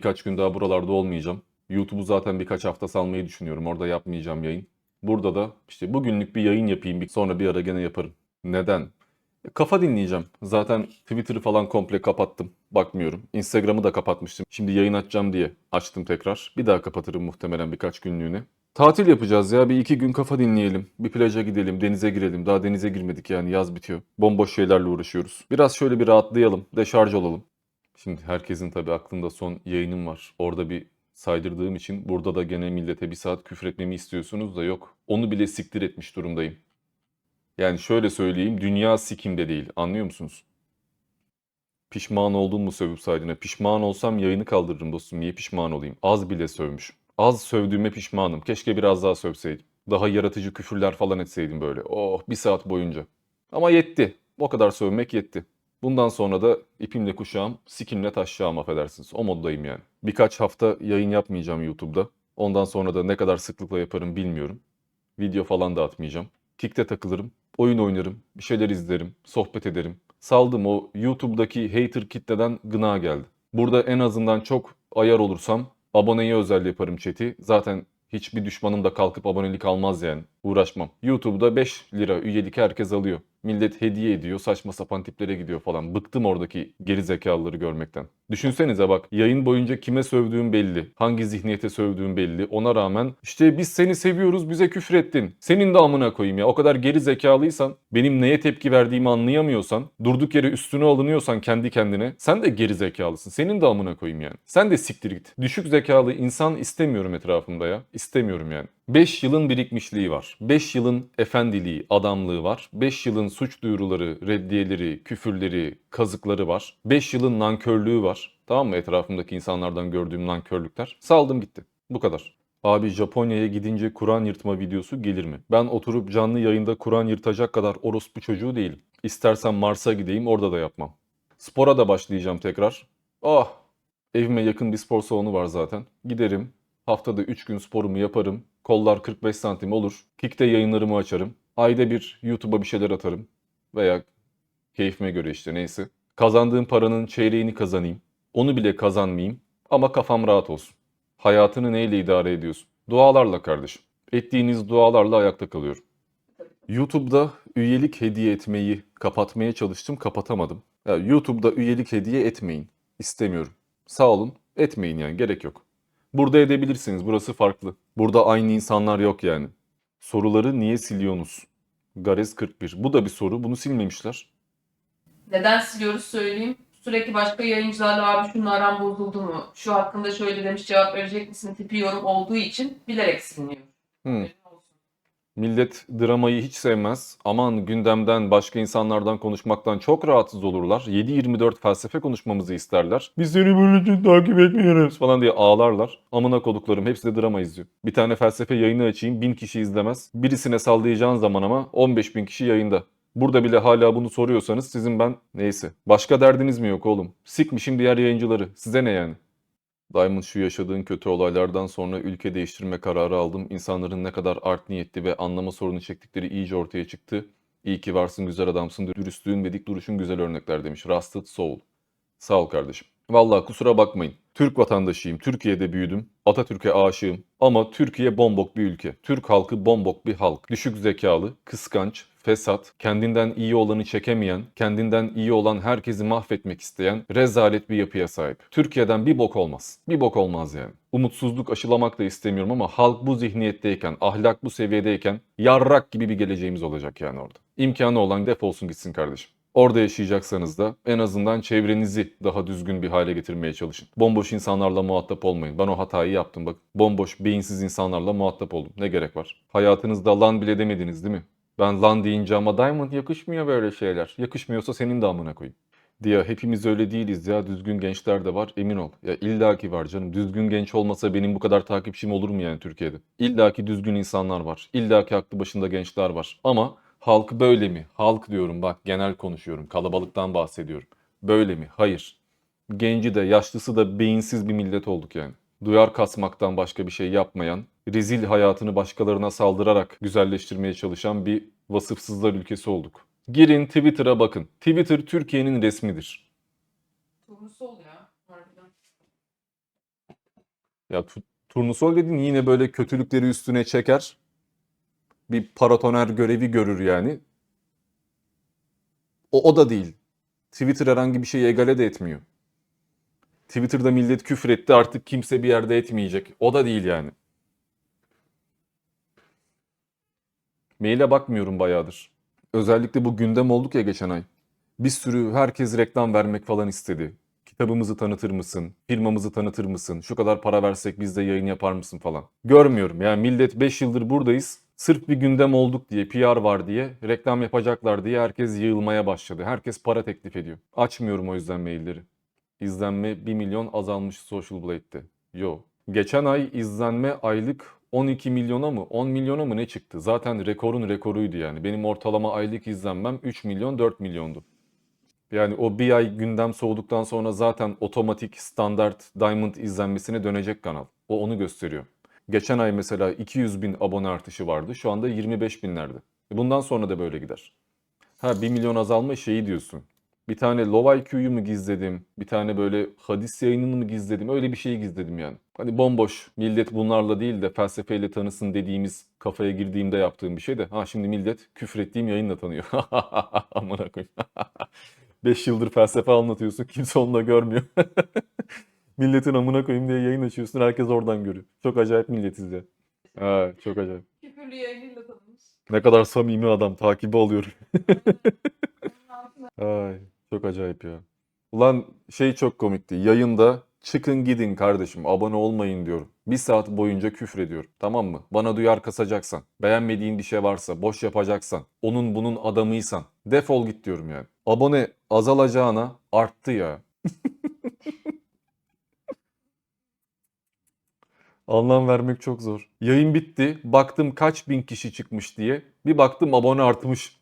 Birkaç gün daha buralarda olmayacağım. YouTube'u zaten birkaç hafta salmayı düşünüyorum. Orada yapmayacağım yayın. Burada da işte bugünlük bir yayın yapayım. Sonra bir ara gene yaparım. Neden? E, Kafa dinleyeceğim. Zaten Twitter'ı falan komple kapattım. Bakmıyorum. Instagram'ı da kapatmıştım. Şimdi yayın açacağım diye açtım tekrar. Bir daha kapatırım muhtemelen birkaç günlüğüne. Tatil yapacağız ya. Bir iki gün kafa dinleyelim. Bir plaja gidelim, denize girelim. Daha denize girmedik yani yaz bitiyor. Bomboş şeylerle uğraşıyoruz. Biraz şöyle bir rahatlayalım, deşarj olalım. Şimdi herkesin tabii aklında son yayınım var. Orada bir saydırdığım için burada da gene millete bir saat küfür etmemi istiyorsunuz da yok. Onu bile siktir etmiş durumdayım. Yani şöyle söyleyeyim, dünya sikimde değil. Anlıyor musunuz? Pişman oldun mu sövüp saydığına? Pişman olsam yayını kaldırırım dostum. Niye pişman olayım? Az bile sövmüş. Az sövdüğüme pişmanım. Keşke biraz daha sövseydim. Daha yaratıcı küfürler falan etseydim böyle. Oh bir saat boyunca. Ama yetti. O kadar sövmek yetti. Bundan sonra da ipimle kuşağım, sikimle taşacağım affedersiniz. O moddayım yani. Birkaç hafta yayın yapmayacağım YouTube'da. Ondan sonra da ne kadar sıklıkla yaparım bilmiyorum. Video falan da atmayacağım. Kick'te takılırım, oyun oynarım, bir şeyler izlerim, sohbet ederim. Saldım o YouTube'daki hater kitleden gına geldi. Burada en azından çok ayar olursam aboneye özel yaparım chat'i. Zaten hiçbir düşmanım da kalkıp abonelik almaz yani. Uğraşmam. YouTube'da 5 lira üyelik herkes alıyor. Millet hediye ediyor, saçma sapan tiplere gidiyor falan. Bıktım oradaki geri zekalıları görmekten. Düşünsenize bak, yayın boyunca kime sövdüğüm belli. Hangi zihniyete sövdüğüm belli. Ona rağmen işte biz seni seviyoruz, bize küfür ettin. Senin de amına koyayım ya. O kadar geri zekalıysan, benim neye tepki verdiğimi anlayamıyorsan, durduk yere üstüne alınıyorsan kendi kendine, sen de geri zekalısın. Senin de amına koyayım yani. Sen de siktir git. Düşük zekalı insan istemiyorum etrafımda ya. İstemiyorum yani. 5 yılın birikmişliği var. 5 yılın efendiliği, adamlığı var. 5 yılın suç duyuruları, reddiyeleri, küfürleri, kazıkları var. 5 yılın nankörlüğü var. Tamam mı? Etrafımdaki insanlardan gördüğüm nankörlükler. Saldım gitti. Bu kadar. Abi Japonya'ya gidince Kur'an yırtma videosu gelir mi? Ben oturup canlı yayında Kur'an yırtacak kadar orospu çocuğu değilim. İstersen Mars'a gideyim orada da yapmam. Spora da başlayacağım tekrar. Ah! Evime yakın bir spor salonu var zaten. Giderim. Haftada 3 gün sporumu yaparım. Kollar 45 santim olur. Kick'te yayınlarımı açarım. Ayda bir YouTube'a bir şeyler atarım. Veya keyfime göre işte neyse. Kazandığım paranın çeyreğini kazanayım. Onu bile kazanmayayım. Ama kafam rahat olsun. Hayatını neyle idare ediyorsun? Dualarla kardeşim. Ettiğiniz dualarla ayakta kalıyorum. YouTube'da üyelik hediye etmeyi kapatmaya çalıştım, kapatamadım. Ya YouTube'da üyelik hediye etmeyin. İstemiyorum. Sağ olun, etmeyin yani gerek yok. Burada edebilirsiniz, burası farklı. Burada aynı insanlar yok yani. Soruları niye siliyorsunuz? Garez 41. Bu da bir soru, bunu silmemişler. Neden siliyoruz söyleyeyim. Sürekli başka yayıncılarla abi şunun aram bozuldu mu? Şu hakkında şöyle demiş cevap verecek misin tipi yorum olduğu için bilerek siliniyor. Hmm. Millet dramayı hiç sevmez. Aman gündemden, başka insanlardan konuşmaktan çok rahatsız olurlar. 7-24 felsefe konuşmamızı isterler. Biz seni böylece takip etmiyoruz falan diye ağlarlar. Amına koduklarım hepsi de drama izliyor. Bir tane felsefe yayını açayım, 1000 kişi izlemez. Birisine sallayacağın zaman ama 15 bin kişi yayında. Burada bile hala bunu soruyorsanız sizin ben neyse. Başka derdiniz mi yok oğlum? Sikmişim diğer yayıncıları. Size ne yani? Diamond şu yaşadığın kötü olaylardan sonra ülke değiştirme kararı aldım. İnsanların ne kadar art niyetli ve anlama sorunu çektikleri iyice ortaya çıktı. İyi ki varsın güzel adamsın. Dürüstlüğün ve dik duruşun güzel örnekler demiş. Rusted Soul. Sağ ol kardeşim. Vallahi kusura bakmayın. Türk vatandaşıyım. Türkiye'de büyüdüm. Atatürk'e aşığım. Ama Türkiye bombok bir ülke. Türk halkı bombok bir halk. Düşük zekalı, kıskanç, fesat, kendinden iyi olanı çekemeyen, kendinden iyi olan herkesi mahvetmek isteyen rezalet bir yapıya sahip. Türkiye'den bir bok olmaz. Bir bok olmaz yani. Umutsuzluk aşılamak da istemiyorum ama halk bu zihniyetteyken, ahlak bu seviyedeyken yarrak gibi bir geleceğimiz olacak yani orada. İmkanı olan defolsun gitsin kardeşim. Orada yaşayacaksanız da en azından çevrenizi daha düzgün bir hale getirmeye çalışın. Bomboş insanlarla muhatap olmayın. Ben o hatayı yaptım bak. Bomboş, beyinsiz insanlarla muhatap oldum. Ne gerek var? Hayatınızda lan bile demediniz değil mi? Ben lan deyince ama Diamond yakışmıyor böyle şeyler. Yakışmıyorsa senin de amına koyayım. Diye hepimiz öyle değiliz ya. Düzgün gençler de var. Emin ol. Ya illaki var canım. Düzgün genç olmasa benim bu kadar takipçim olur mu yani Türkiye'de? İllaki düzgün insanlar var. İllaki aklı başında gençler var. Ama halk böyle mi? Halk diyorum bak genel konuşuyorum. Kalabalıktan bahsediyorum. Böyle mi? Hayır. Genci de yaşlısı da beyinsiz bir millet olduk yani. Duyar kasmaktan başka bir şey yapmayan, rezil hayatını başkalarına saldırarak güzelleştirmeye çalışan bir vasıfsızlar ülkesi olduk. Girin Twitter'a bakın. Twitter Türkiye'nin resmidir. Turnusol ya. Harbiden. Ya tu- turnusol dediğin yine böyle kötülükleri üstüne çeker. Bir paratoner görevi görür yani. O, o da değil. Twitter herhangi bir şeyi egale de etmiyor. Twitter'da millet küfür etti artık kimse bir yerde etmeyecek. O da değil yani. Maile bakmıyorum bayağıdır. Özellikle bu gündem olduk ya geçen ay. Bir sürü herkes reklam vermek falan istedi. Kitabımızı tanıtır mısın? Firmamızı tanıtır mısın? Şu kadar para versek biz de yayın yapar mısın falan. Görmüyorum. Yani millet 5 yıldır buradayız. Sırf bir gündem olduk diye, PR var diye, reklam yapacaklar diye herkes yığılmaya başladı. Herkes para teklif ediyor. Açmıyorum o yüzden mailleri. İzlenme 1 milyon azalmış Social Blade'de. Yo. Geçen ay izlenme aylık 12 milyona mı 10 milyona mı ne çıktı? Zaten rekorun rekoruydu yani. Benim ortalama aylık izlenmem 3 milyon 4 milyondu. Yani o bir ay gündem soğuduktan sonra zaten otomatik standart Diamond izlenmesine dönecek kanal. O onu gösteriyor. Geçen ay mesela 200 bin abone artışı vardı. Şu anda 25 binlerde. Bundan sonra da böyle gider. Ha 1 milyon azalma şeyi diyorsun. Bir tane Low IQ'yu mu gizledim? Bir tane böyle hadis yayınını mı gizledim? Öyle bir şeyi gizledim yani. Hani bomboş millet bunlarla değil de felsefeyle tanısın dediğimiz kafaya girdiğimde yaptığım bir şey de. Ha şimdi millet küfrettiğim yayınla tanıyor. Amına koyayım. 5 yıldır felsefe anlatıyorsun kimse onunla görmüyor. Milletin amına koyayım diye yayın açıyorsun herkes oradan görüyor. Çok acayip milletiz ya. Ha, çok acayip. Küfürlü yayınıyla tanımış. Ne kadar samimi adam takibi alıyorum. Ay, çok acayip ya. Ulan şey çok komikti. Yayında çıkın gidin kardeşim abone olmayın diyorum. Bir saat boyunca küfür ediyorum. Tamam mı? Bana duyar kasacaksan, beğenmediğin bir şey varsa, boş yapacaksan, onun bunun adamıysan defol git diyorum yani. Abone azalacağına arttı ya. Anlam vermek çok zor. Yayın bitti. Baktım kaç bin kişi çıkmış diye. Bir baktım abone artmış.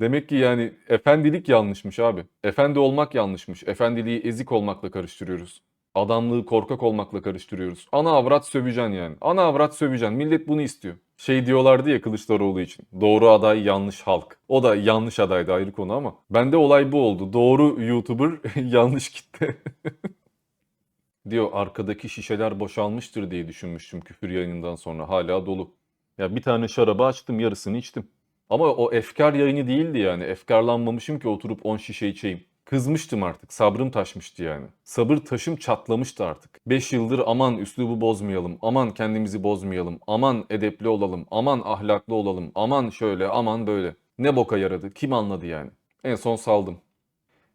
Demek ki yani efendilik yanlışmış abi. Efendi olmak yanlışmış. Efendiliği ezik olmakla karıştırıyoruz. Adamlığı korkak olmakla karıştırıyoruz. Ana avrat söveceksin yani. Ana avrat söveceksin. Millet bunu istiyor. Şey diyorlardı ya Kılıçdaroğlu için. Doğru aday yanlış halk. O da yanlış adaydı ayrı konu ama. Bende olay bu oldu. Doğru YouTuber yanlış kitle. Diyor arkadaki şişeler boşalmıştır diye düşünmüştüm küfür yayınından sonra. Hala dolu. Ya bir tane şarabı açtım yarısını içtim. Ama o efkar yayını değildi yani. Efkarlanmamışım ki oturup 10 şişe içeyim. Kızmıştım artık. Sabrım taşmıştı yani. Sabır taşım çatlamıştı artık. 5 yıldır aman üslubu bozmayalım. Aman kendimizi bozmayalım. Aman edepli olalım. Aman ahlaklı olalım. Aman şöyle aman böyle. Ne boka yaradı? Kim anladı yani? En son saldım.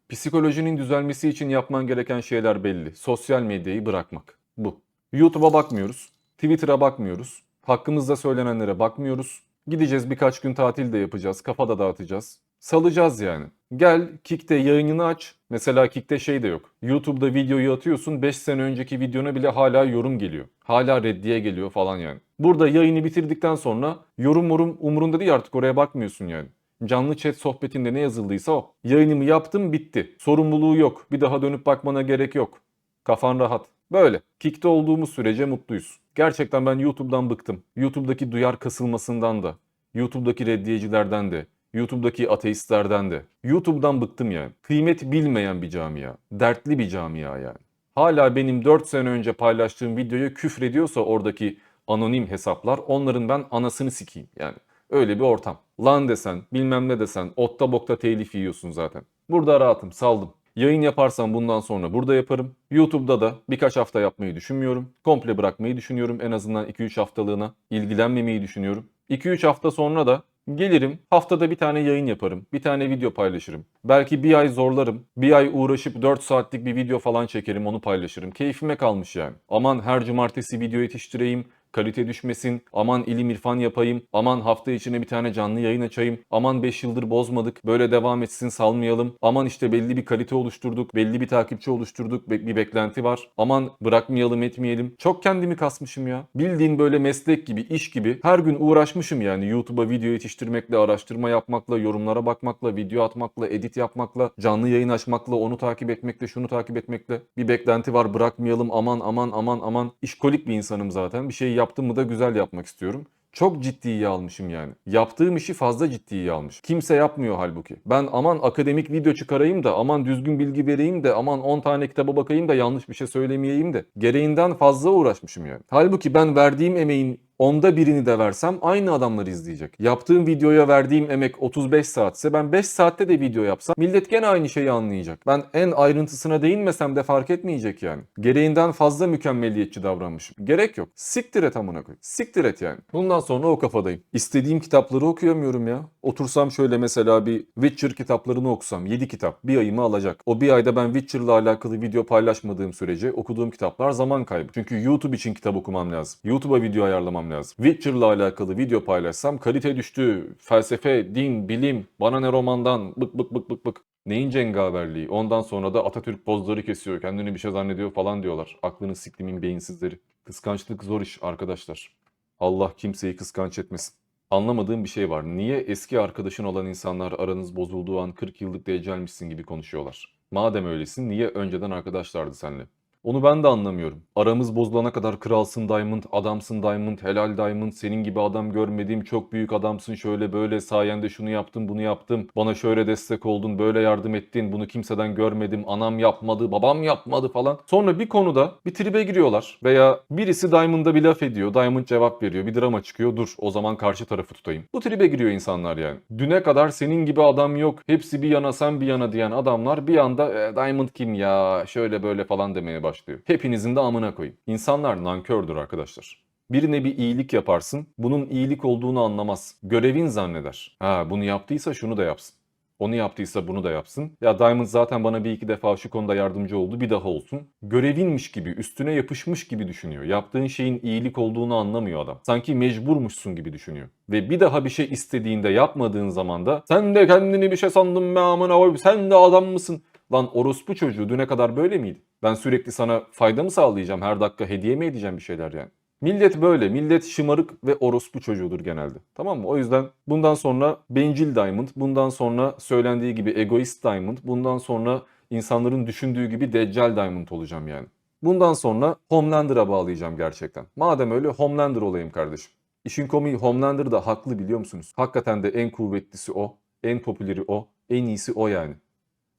Psikolojinin düzelmesi için yapman gereken şeyler belli. Sosyal medyayı bırakmak. Bu. YouTube'a bakmıyoruz. Twitter'a bakmıyoruz. Hakkımızda söylenenlere bakmıyoruz. Gideceğiz birkaç gün tatil de yapacağız. Kafa da dağıtacağız. Salacağız yani. Gel Kick'te yayınını aç. Mesela Kick'te şey de yok. YouTube'da videoyu atıyorsun 5 sene önceki videona bile hala yorum geliyor. Hala reddiye geliyor falan yani. Burada yayını bitirdikten sonra yorum yorum umurunda değil artık oraya bakmıyorsun yani. Canlı chat sohbetinde ne yazıldıysa o. Yayınımı yaptım bitti. Sorumluluğu yok. Bir daha dönüp bakmana gerek yok. Kafan rahat. Böyle. Kick'te olduğumuz sürece mutluyuz. Gerçekten ben YouTube'dan bıktım. YouTube'daki duyar kasılmasından da, YouTube'daki reddiyecilerden de, YouTube'daki ateistlerden de. YouTube'dan bıktım yani. Kıymet bilmeyen bir camia. Dertli bir camia yani. Hala benim 4 sene önce paylaştığım videoya küfrediyorsa oradaki anonim hesaplar onların ben anasını sikeyim yani. Öyle bir ortam. Lan desen, bilmem ne desen, otta bokta telif yiyorsun zaten. Burada rahatım, saldım. Yayın yaparsam bundan sonra burada yaparım. YouTube'da da birkaç hafta yapmayı düşünmüyorum. Komple bırakmayı düşünüyorum en azından 2-3 haftalığına. ilgilenmemeyi düşünüyorum. 2-3 hafta sonra da gelirim haftada bir tane yayın yaparım. Bir tane video paylaşırım. Belki bir ay zorlarım. Bir ay uğraşıp 4 saatlik bir video falan çekerim onu paylaşırım. Keyfime kalmış yani. Aman her cumartesi video yetiştireyim kalite düşmesin, aman ilim irfan yapayım, aman hafta içine bir tane canlı yayın açayım, aman 5 yıldır bozmadık, böyle devam etsin salmayalım, aman işte belli bir kalite oluşturduk, belli bir takipçi oluşturduk, bir beklenti var, aman bırakmayalım etmeyelim. Çok kendimi kasmışım ya. Bildiğin böyle meslek gibi, iş gibi. Her gün uğraşmışım yani. YouTube'a video yetiştirmekle, araştırma yapmakla, yorumlara bakmakla, video atmakla, edit yapmakla, canlı yayın açmakla, onu takip etmekle, şunu takip etmekle. Bir beklenti var. Bırakmayalım. Aman aman aman aman. İşkolik bir insanım zaten. Bir şey yaptım mı da güzel yapmak istiyorum. Çok ciddiye almışım yani. Yaptığım işi fazla ciddiye almış. Kimse yapmıyor halbuki. Ben aman akademik video çıkarayım da aman düzgün bilgi vereyim de aman 10 tane kitaba bakayım da yanlış bir şey söylemeyeyim de gereğinden fazla uğraşmışım yani. Halbuki ben verdiğim emeğin onda birini de versem aynı adamlar izleyecek. Yaptığım videoya verdiğim emek 35 saatse ben 5 saatte de video yapsam millet gene aynı şeyi anlayacak. Ben en ayrıntısına değinmesem de fark etmeyecek yani. Gereğinden fazla mükemmeliyetçi davranmışım. Gerek yok. Siktir et amına koy. Siktir et yani. Bundan sonra o kafadayım. İstediğim kitapları okuyamıyorum ya. Otursam şöyle mesela bir Witcher kitaplarını okusam 7 kitap bir ayımı alacak. O bir ayda ben Witcher'la alakalı video paylaşmadığım sürece okuduğum kitaplar zaman kaybı. Çünkü YouTube için kitap okumam lazım. YouTube'a video ayarlamam lazım. Witcher'la alakalı video paylaşsam kalite düştü. Felsefe, din, bilim, bana ne romandan bık bık bık bık bık. Neyin cengaverliği? Ondan sonra da Atatürk pozları kesiyor, kendini bir şey zannediyor falan diyorlar. Aklını siktimin beyinsizleri. Kıskançlık zor iş arkadaşlar. Allah kimseyi kıskanç etmesin. Anlamadığım bir şey var. Niye eski arkadaşın olan insanlar aranız bozulduğu an 40 yıllık deccalmişsin gibi konuşuyorlar? Madem öylesin niye önceden arkadaşlardı seninle? Onu ben de anlamıyorum. Aramız bozulana kadar kralsın Diamond, adamsın Diamond, helal Diamond, senin gibi adam görmedim, çok büyük adamsın şöyle böyle sayende şunu yaptım bunu yaptım, bana şöyle destek oldun, böyle yardım ettin, bunu kimseden görmedim, anam yapmadı, babam yapmadı falan. Sonra bir konuda bir tribe giriyorlar veya birisi Diamond'a bir laf ediyor, Diamond cevap veriyor, bir drama çıkıyor, dur o zaman karşı tarafı tutayım. Bu tribe giriyor insanlar yani. Düne kadar senin gibi adam yok, hepsi bir yana sen bir yana diyen adamlar bir anda "E, Diamond kim ya, şöyle böyle falan demeye başlıyor. Hepinizin de amına koyayım. İnsanlar nankördür arkadaşlar. Birine bir iyilik yaparsın, bunun iyilik olduğunu anlamaz. Görevin zanneder. Ha bunu yaptıysa şunu da yapsın. Onu yaptıysa bunu da yapsın. Ya Diamond zaten bana bir iki defa şu konuda yardımcı oldu bir daha olsun. Görevinmiş gibi, üstüne yapışmış gibi düşünüyor. Yaptığın şeyin iyilik olduğunu anlamıyor adam. Sanki mecburmuşsun gibi düşünüyor. Ve bir daha bir şey istediğinde yapmadığın zaman da sen de kendini bir şey sandın be amına koyayım sen de adam mısın? Lan orospu çocuğu düne kadar böyle miydi? Ben sürekli sana fayda mı sağlayacağım? Her dakika hediye mi edeceğim bir şeyler yani? Millet böyle. Millet şımarık ve orospu çocuğudur genelde. Tamam mı? O yüzden bundan sonra bencil Diamond, bundan sonra söylendiği gibi egoist Diamond, bundan sonra insanların düşündüğü gibi deccal Diamond olacağım yani. Bundan sonra Homelander'a bağlayacağım gerçekten. Madem öyle Homelander olayım kardeşim. İşin komiği Homelander da haklı biliyor musunuz? Hakikaten de en kuvvetlisi o, en popüleri o, en iyisi o yani.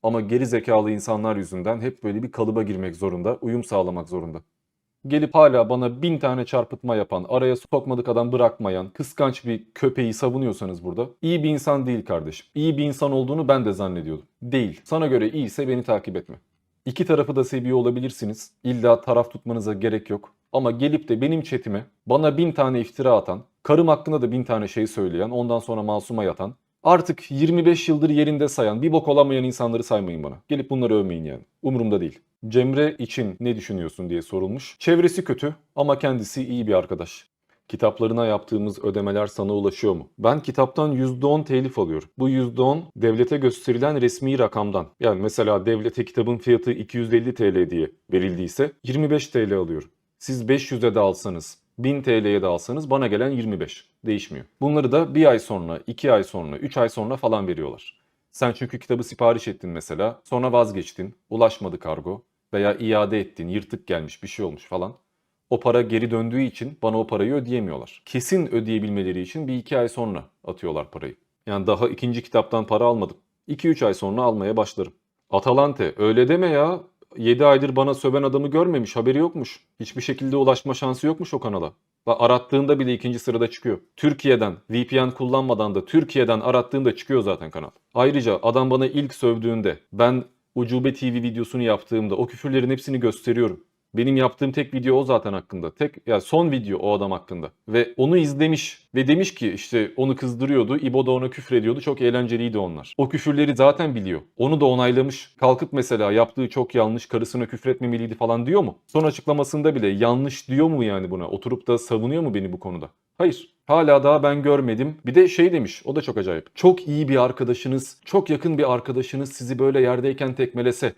Ama geri zekalı insanlar yüzünden hep böyle bir kalıba girmek zorunda, uyum sağlamak zorunda. Gelip hala bana bin tane çarpıtma yapan, araya sokmadık adam bırakmayan, kıskanç bir köpeği savunuyorsanız burada iyi bir insan değil kardeşim. İyi bir insan olduğunu ben de zannediyordum. Değil. Sana göre iyiyse beni takip etme. İki tarafı da seviyor olabilirsiniz. İlla taraf tutmanıza gerek yok. Ama gelip de benim chatime bana bin tane iftira atan, karım hakkında da bin tane şey söyleyen, ondan sonra masuma yatan, artık 25 yıldır yerinde sayan, bir bok olamayan insanları saymayın bana. Gelip bunları övmeyin yani. Umurumda değil. Cemre için ne düşünüyorsun diye sorulmuş. Çevresi kötü ama kendisi iyi bir arkadaş. Kitaplarına yaptığımız ödemeler sana ulaşıyor mu? Ben kitaptan %10 telif alıyorum. Bu %10 devlete gösterilen resmi rakamdan. Yani mesela devlete kitabın fiyatı 250 TL diye verildiyse 25 TL alıyorum. Siz 500'e de alsanız, 1000 TL'ye de alsanız bana gelen 25. Değişmiyor. Bunları da bir ay sonra, 2 ay sonra, 3 ay sonra falan veriyorlar. Sen çünkü kitabı sipariş ettin mesela, sonra vazgeçtin, ulaşmadı kargo veya iade ettin, yırtık gelmiş bir şey olmuş falan. O para geri döndüğü için bana o parayı ödeyemiyorlar. Kesin ödeyebilmeleri için bir iki ay sonra atıyorlar parayı. Yani daha ikinci kitaptan para almadım. 2-3 ay sonra almaya başlarım. Atalante öyle deme ya. 7 aydır bana söven adamı görmemiş haberi yokmuş. Hiçbir şekilde ulaşma şansı yokmuş o kanala. Bak arattığında bile ikinci sırada çıkıyor. Türkiye'den VPN kullanmadan da Türkiye'den arattığında çıkıyor zaten kanal. Ayrıca adam bana ilk sövdüğünde ben Ucube TV videosunu yaptığımda o küfürlerin hepsini gösteriyorum. Benim yaptığım tek video o zaten hakkında. Tek ya yani son video o adam hakkında. Ve onu izlemiş ve demiş ki işte onu kızdırıyordu. İbo da ona küfür ediyordu. Çok eğlenceliydi onlar. O küfürleri zaten biliyor. Onu da onaylamış. Kalkıp mesela yaptığı çok yanlış karısına küfür etmemeliydi falan diyor mu? Son açıklamasında bile yanlış diyor mu yani buna? Oturup da savunuyor mu beni bu konuda? Hayır. Hala daha ben görmedim. Bir de şey demiş, o da çok acayip. Çok iyi bir arkadaşınız, çok yakın bir arkadaşınız sizi böyle yerdeyken tekmelese.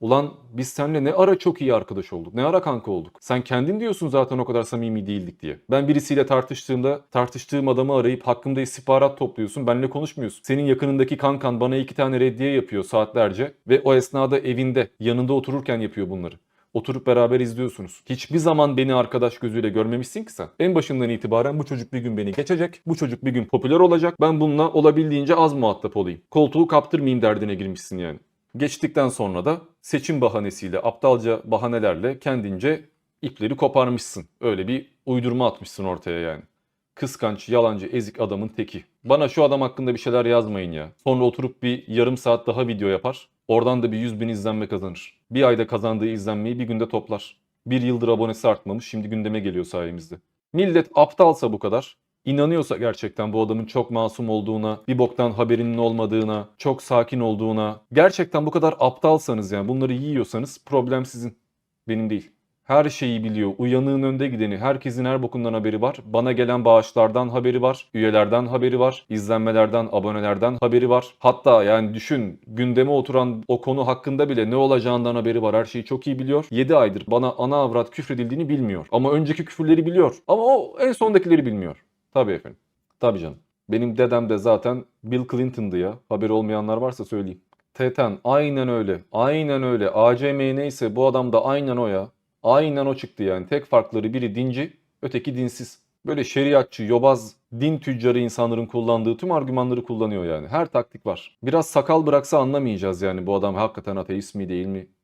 Ulan biz seninle ne ara çok iyi arkadaş olduk, ne ara kanka olduk. Sen kendin diyorsun zaten o kadar samimi değildik diye. Ben birisiyle tartıştığımda tartıştığım adamı arayıp hakkımda istihbarat topluyorsun, benimle konuşmuyorsun. Senin yakınındaki kankan bana iki tane reddiye yapıyor saatlerce ve o esnada evinde, yanında otururken yapıyor bunları. Oturup beraber izliyorsunuz. Hiçbir zaman beni arkadaş gözüyle görmemişsin ki sen. En başından itibaren bu çocuk bir gün beni geçecek. Bu çocuk bir gün popüler olacak. Ben bununla olabildiğince az muhatap olayım. Koltuğu kaptırmayayım derdine girmişsin yani. Geçtikten sonra da seçim bahanesiyle, aptalca bahanelerle kendince ipleri koparmışsın. Öyle bir uydurma atmışsın ortaya yani. Kıskanç, yalancı, ezik adamın teki. Bana şu adam hakkında bir şeyler yazmayın ya. Sonra oturup bir yarım saat daha video yapar. Oradan da bir 100 bin izlenme kazanır. Bir ayda kazandığı izlenmeyi bir günde toplar. Bir yıldır abonesi artmamış şimdi gündeme geliyor sayemizde. Millet aptalsa bu kadar, inanıyorsa gerçekten bu adamın çok masum olduğuna, bir boktan haberinin olmadığına, çok sakin olduğuna, gerçekten bu kadar aptalsanız yani bunları yiyorsanız problem sizin. Benim değil. Her şeyi biliyor. Uyanığın önde gideni. Herkesin her bokundan haberi var. Bana gelen bağışlardan haberi var. Üyelerden haberi var. izlenmelerden, abonelerden haberi var. Hatta yani düşün gündeme oturan o konu hakkında bile ne olacağından haberi var. Her şeyi çok iyi biliyor. 7 aydır bana ana avrat küfredildiğini bilmiyor. Ama önceki küfürleri biliyor. Ama o en sondakileri bilmiyor. Tabii efendim. Tabii canım. Benim dedem de zaten Bill Clinton'dı ya. Haberi olmayanlar varsa söyleyeyim. Teten aynen öyle. Aynen öyle. ACM neyse bu adam da aynen o ya. Aynen o çıktı yani. Tek farkları biri dinci, öteki dinsiz. Böyle şeriatçı, yobaz, din tüccarı insanların kullandığı tüm argümanları kullanıyor yani. Her taktik var. Biraz sakal bıraksa anlamayacağız yani bu adam hakikaten ateist mi değil mi?